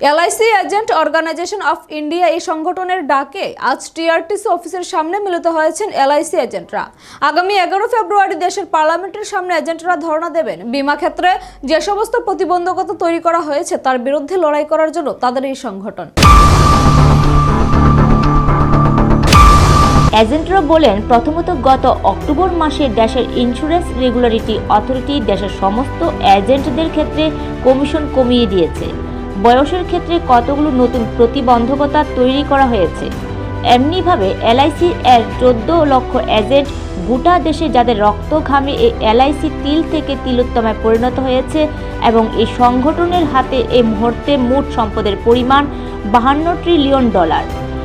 LIC agent organisation of India এই সংগঠনের ডাকে আজ টিআরটিসি অফিসের সামনে মিলিত হয়েছেন এলআইসি এজেন্টরা। আগামী এগারো ফেব্রুয়ারি দেশের পার্লামেন্টের সামনে এজেন্টরা ধর্ণা দেবেন। বিমা ক্ষেত্রে যে সমস্ত প্রতিবন্ধকতা তৈরি করা হয়েছে, তার বিরুদ্ধে লড়াই করার জন্য তাদের এই সংগঠন। এজেন্টরা বলেন, প্রথমত গত অক্টোবর মাসে দেশের ইন্স্যুরেন্স রেগুলারিটি অথরিটি দেশের সমস্ত এজেন্টদের ক্ষেত্রে কমিশন কমিয়ে দিয়েছে। বয়সের ক্ষেত্রে কতগুলো নতুন প্রতিবন্ধকতা তৈরি করা হয়েছে? এমনিভাবে এলআইসি এর চোদ্দ লক্ষ এজেন্ট গোটা দেশে যাদের রক্ত ঘামে এই এলআইসি তিল থেকে তিলোত্তমায় পরিণত হয়েছে এবং এই সংগঠনের হাতে এ মুহূর্তে মোট সম্পদের পরিমাণ বাহান্ন ট্রিলিয়ন ডলার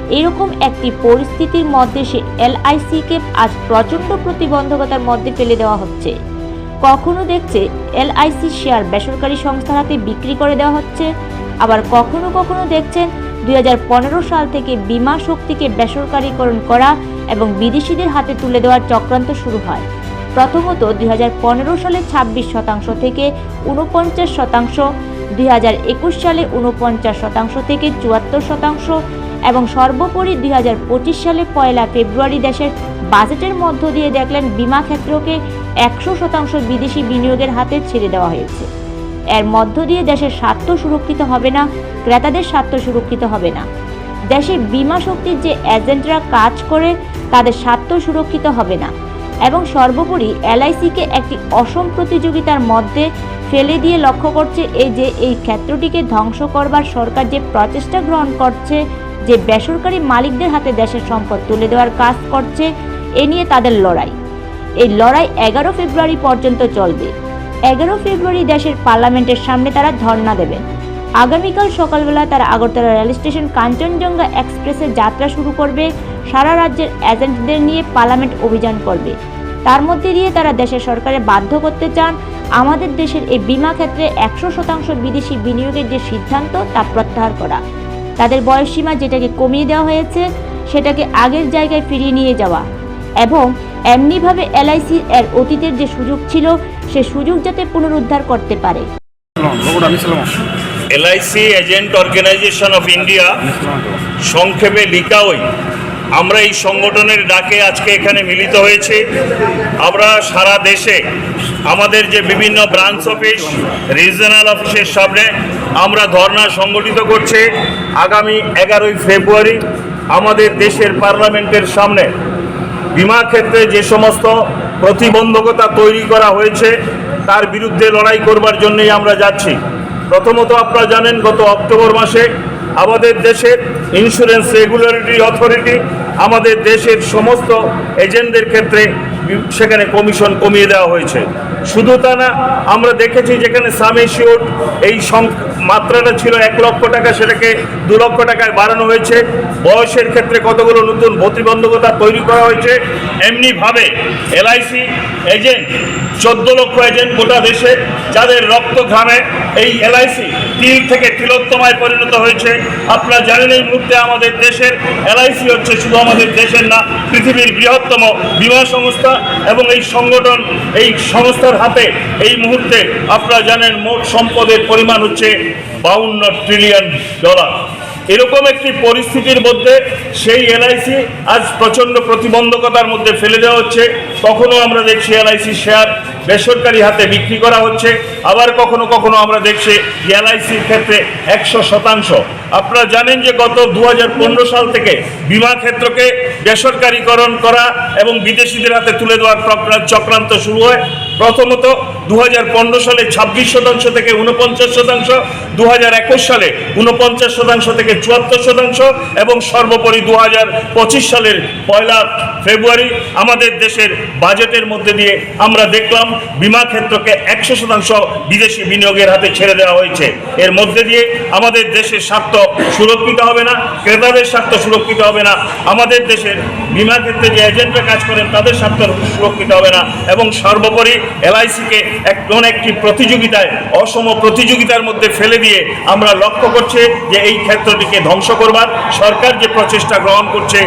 এরকম একটি পরিস্থিতির মধ্যে সে এলআইসিকে আজ প্রচণ্ড প্রতিবন্ধকতার মধ্যে ফেলে দেওয়া হচ্ছে। কখনো দেখছে এলআইসি শেয়ার বেসরকারি সংস্থার হাতে বিক্রি করে দেওয়া হচ্ছে? আবার কখনো কখনো দেখছেন দুই হাজার পনেরো সাল থেকে বিমা শক্তিকে বেসরকারীকরণ করা এবং বিদেশিদের হাতে তুলে দেওয়ার চক্রান্ত শুরু হয়। প্রথমত দু হাজার পনেরো সালে ছাব্বিশ শতাংশ থেকে উনপঞ্চাশ শতাংশ, দুই সালে উনপঞ্চাশ শতাংশ থেকে চুয়াত্তর শতাংশ এবং সর্বোপরি দুই হাজার পঁচিশ সালে পয়লা ফেব্রুয়ারি দেশের বাজেটের মধ্য দিয়ে দেখলেন বিমা ক্ষেত্রকে একশো শতাংশ বিদেশি বিনিয়োগের হাতে ছেড়ে দেওয়া হয়েছে। এর মধ্য দিয়ে দেশের স্বার্থ সুরক্ষিত হবে না, ক্রেতাদের স্বার্থ সুরক্ষিত হবে না। দেশে বিমা শক্তির যে এজেন্টরা কাজ করে, তাদের স্বার্থ সুরক্ষিত হবে না এবং সর্বোপরি এলআইসিকে একটি অসম প্রতিযোগিতার মধ্যে ফেলে দিয়ে লক্ষ্য করছে এই যে এই ক্ষেত্রটিকে ধ্বংস করবার সরকার যে প্রচেষ্টা গ্রহণ করছে, যে বেসরকারি মালিকদের হাতে দেশের সম্পদ তুলে দেওয়ার কাজ করছে, এ নিয়ে তাদের লড়াই। এই লড়াই এগারো ফেব্রুয়ারি পর্যন্ত চলবে। এগারো ফেব্রুয়ারি দেশের পার্লামেন্টের সামনে তারা ধর্ণা দেবে। আগামীকাল সকালবেলা তারা আগরতলা রেল স্টেশন কাঞ্চনজঙ্ঘা এক্সপ্রেসে যাত্রা শুরু করবে। সারা রাজ্যের এজেন্টদের নিয়ে পার্লামেন্ট অভিযান করবে। তার মধ্যে দিয়ে তারা দেশের সরকারে বাধ্য করতে চান। আমাদের দেশের এই বিমা ক্ষেত্রে একশো শতাংশ বিদেশি বিনিয়োগের যে সিদ্ধান্ত, তা প্রত্যাহার করা। তাদের বয়সসীমা যেটাকে কমিয়ে দেওয়া হয়েছে, সেটাকে আগের জায়গায় ফিরিয়ে নিয়ে যাওয়া। এবং এমনিভাবে এলআইসি এর অতীতের যে সুযোগ ছিল, সে সুযোগ যাতে পুনরুদ্ধার করতে পারে। LIC agent organisation of India সংক্ষেপে লিকাওই, আমরা এই সংগঠনের ডাকে আজকে এখানে মিলিত হয়েছে। আমরা সারা দেশে আমাদের যে বিভিন্ন ব্রাঞ্চ অফিস, রিজনাল অফিসের সামনে আমরা ধর্না সংগঠিত করছে। আগামী এগারোই ফেব্রুয়ারি আমাদের দেশের পার্লামেন্টের সামনে বিমা ক্ষেত্রে যে সমস্ত প্রতিবন্ধকতা তৈরি করা হয়েছে, তার বিরুদ্ধে লড়াই করবার জন্যই আমরা যাচ্ছি। প্রথমত আপনারা জানেন, গত অক্টোবর মাসে আমাদের দেশের ইন্স্যুরেন্স রেগুলেটরি অথরিটি আমাদের দেশের সমস্ত এজেন্টদের ক্ষেত্রে সেখানে কমিশন কমিয়ে দেওয়া হয়েছে। শুধু তা না, আমরা দেখেছি যেখানে সামেশিওর এই সং- মাত্রাটা ছিল এক লক্ষ টাকা, সেটাকে দু লক্ষ টাকায় বাড়ানো হয়েছে। বয়সের ক্ষেত্রে কতগুলো নতুন প্রতিবন্ধকতা তৈরি করা হয়েছে? এমনিভাবে এলআইসি এজেন্ট, চোদ্দ লক্ষ এজেন্ট গোটা দেশে, যাদের রক্ত ঘামে এই এলআইসি তিল থেকে তিলোত্তমায় পরিণত হয়েছে। আপনারা জানেন এই মুহূর্তে আমাদের দেশের এলআইসি হচ্ছে শুধু আমাদের দেশের না, পৃথিবীর বৃহত্তম বীমা সংস্থা এবং এই সংগঠন, এই সংস্থার হাতে এই মুহূর্তে আপনারা জানেন মোট সম্পদের পরিমাণ হচ্ছে বাউন্ন ট্রিলিয়ন ডলার এরকম একটি পরিস্থিতির মধ্যে সেই এলআইসি আজ প্রচণ্ড প্রতিবন্ধকতার মধ্যে ফেলে দেওয়া হচ্ছে। তখনও আমরা দেখছি এলআইসি শেয়ার বেসরকারি হাতে বিক্রি করা হচ্ছে। আবার কখনো কখনো আমরা দেখছি এলআইসির ক্ষেত্রে একশো শতাংশ। আপনারা জানেন যে গত দু হাজার পনেরো সাল থেকে বিমা ক্ষেত্রকে বেসরকারীকরণ করা এবং বিদেশিদের হাতে তুলে দেওয়ার চক্রান্ত শুরু হয়। প্রথমত দু হাজার পনেরো সালে ছাব্বিশ শতাংশ থেকে উনপঞ্চাশ শতাংশ দু হাজার একুশ সালে উনপঞ্চাশ শতাংশ থেকে চুয়াত্তর শতাংশ এবং সর্বোপরি দু হাজার পঁচিশ সালের পয়লা ফেব্রুয়ারি আমাদের দেশের বাজেটের মধ্যে দিয়ে আমরা দেখলাম বিমা ক্ষেত্রকে একশো শতাংশ বিদেশি বিনিয়োগের হাতে ছেড়ে দেওয়া হয়েছে। এর মধ্যে দিয়ে আমাদের দেশের স্বার্থ সুরক্ষিত হবে না, ক্রেতাদের স্বার্থ সুরক্ষিত হবে না, আমাদের দেশের বিমা ক্ষেত্রে যে এজেন্টরা কাজ করেন তাদের স্বার্থ সুরক্ষিত হবে না এবং সর্বোপরি এলআইসিকে এমন একটি প্রতিযোগিতায়, অসম প্রতিযোগিতার মধ্যে ফেলে দিয়ে আমরা লক্ষ্য করছে যে এই ক্ষেত্রটিকে ধ্বংস করবার সরকার যে প্রচেষ্টা গ্রহণ করছে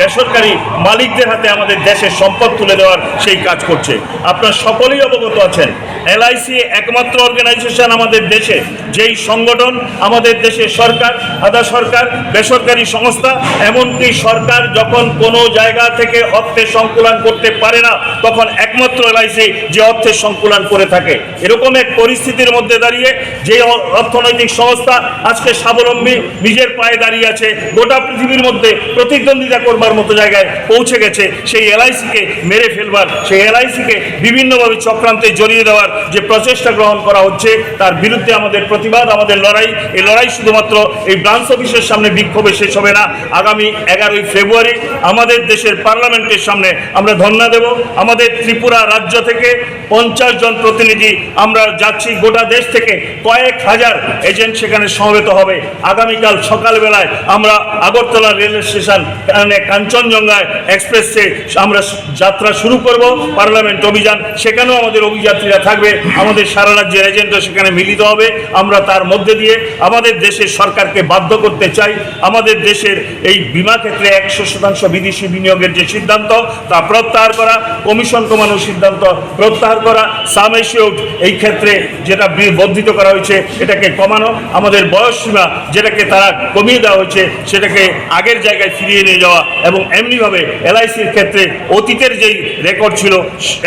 বেসরকারি মালিকদের হাতে আমাদের দেশের সম্পদ তুলে দেওয়ার সেই কাজ করছে। আপনার সকলেই অবগত আছেন, এলআইসি একমাত্র অর্গানাইজেশন আমাদের দেশে, যেই সংগঠন আমাদের দেশের সরকার, আধা সরকার, বেসরকারি সংস্থা, এমনকি সরকার যখন কোনো জায়গা থেকে অর্থের সংকুলন করতে পারে না, তখন একমাত্র এলআইসি যে অর্থের সংকুলন করে থাকে। এরকম এক পরিস্থিতির মধ্যে দাঁড়িয়ে যে অর্থনৈতিক সংস্থা আজকে স্বাবলম্বী নিজের পায়ে দাঁড়িয়ে আছে, গোটা পৃথিবীর মধ্যে প্রতিদ্বন্দ্বিতা করবার মতো জায়গায় পৌঁছে গেছে, সেই এলআইসিকে মেরে ফেলবার, সেই এলআইসিকে বিভিন্নভাবে চক্রান্তে জড়িয়ে দেওয়ার যে প্রচেষ্টা গ্রহণ করা হচ্ছে, তার বিরুদ্ধে আমাদের প্রতিবাদ, আমাদের লড়াই। এই লড়াই শুধুমাত্র এই ব্রাঞ্চ অফিসের সামনে বিক্ষোভে শেষ হবে না। আগামী এগারোই ফেব্রুয়ারি আমাদের দেশের পার্লামেন্টের সামনে আমরা ধর্ণা দেব। আমাদের ত্রিপুরা রাজ্য থেকে পঞ্চাশ জন প্রতিনিধি আমরা যাচ্ছি। গোটা দেশ থেকে কয়েক হাজার এজেন্ট সেখানে সমবেত হবে। আগামীকাল সকালবেলায় আমরা আগরতলা রেল স্টেশন মানে কাঞ্চনজঙ্ঘায় এক্সপ্রেসে আমরা যাত্রা শুরু করব। পার্লামেন্ট অভিযান, সেখানেও আমাদের অভিযাত্রীরা থাকবে। আমাদের সারা রাজ্যের এজেন্টও সেখানে মিলিত হবে। আমরা তার মধ্যে দিয়ে আমাদের দেশের সরকারকে বাধ্য করতে চাই। আমাদের দেশের এই বিমা ক্ষেত্রে একশো শতাংশ বিদেশি বিনিয়োগের যে সিদ্ধান্ত, তা প্রত্যাহার করা। কমিশন কমানোর সিদ্ধান্ত প্রত্যাহার করা, সাম এশিউড এই ক্ষেত্রে যেটা বর্ধিত করা হয়েছে, এটাকে কমানো, আমাদের বয়স সীমা যেটাকে তারা কমিয়ে দেওয়া হয়েছে, সেটাকে আগের জায়গায় ফিরিয়ে নিয়ে যাওয়া এবং এমনিভাবে এলআইসির ক্ষেত্রে অতীতের যেই রেকর্ড ছিল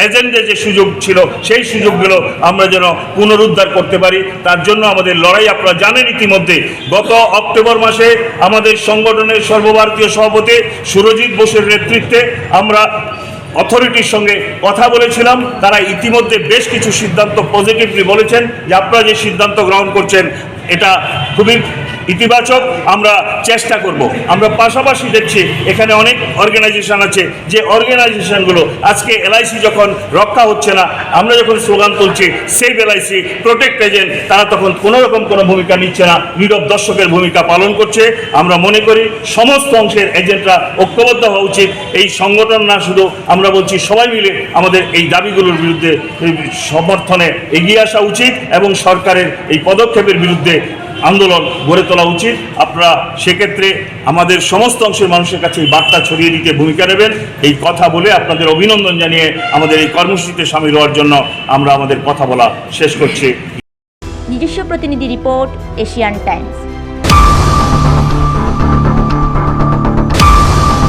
এজেন্টের যে সুযোগ ছিল, সেই সুযোগগুলো আমরা যেন পুনরুদ্ধার করতে পারি। তার জন্য আমাদের লড়াই আপনারা জানেন ইতিমধ্যে। গত অক্টোবর মাসে আমাদের সংগঠনের সর্বভারতীয় সভাপতি সুরজিৎ বোসের নেতৃত্বে আমরা অথরিটির সঙ্গে কথা বলেছিলাম। তারা ইতিমধ্যে বেশ কিছু সিদ্ধান্ত পজিটিভলি বলেছেন। যে আপনারা যে সিদ্ধান্ত গ্রহণ করছেন এটা খুবই ইতিবাচক, আমরা চেষ্টা করব। আমরা পাশাপাশি দেখছি এখানে অনেক অর্গানাইজেশন আছে, যে অর্গানাইজেশনগুলো আজকে এলআইসি যখন রক্ষা হচ্ছে না, আমরা যখন স্লোগান তুলছি সেভ এলআইসি প্রোটেক্ট এজেন্ট তারা তখন কোনো রকম কোনো ভূমিকা নিচ্ছে না, নীরব দর্শকের ভূমিকা পালন করছে। আমরা মনে করি সমস্ত অংশের এজেন্টরা ঐক্যবদ্ধ হওয়া উচিত। এই সংগঠন না শুধু, আমরা বলছি সবাই মিলে আমাদের এই দাবিগুলোর বিরুদ্ধে সমর্থনে এগিয়ে আসা উচিত এবং সরকারের এই পদক্ষেপের বিরুদ্ধে আন্দোলন গড়ে তোলা উচিত। আপনারা সেক্ষেত্রে আমাদের সমস্ত অংশের মানুষের কাছে এই বার্তা ছড়িয়ে দিতে ভূমিকা নেবেন। এই কথা বলে আপনাদের অভিনন্দন জানিয়ে আমাদের এই কর্মসূচিতে সামিল হওয়ার জন্য আমরা আমাদের কথা বলা শেষ করছি। নিজস্ব প্রতিনিধি রিপোর্ট, এশিয়ান টাইমস।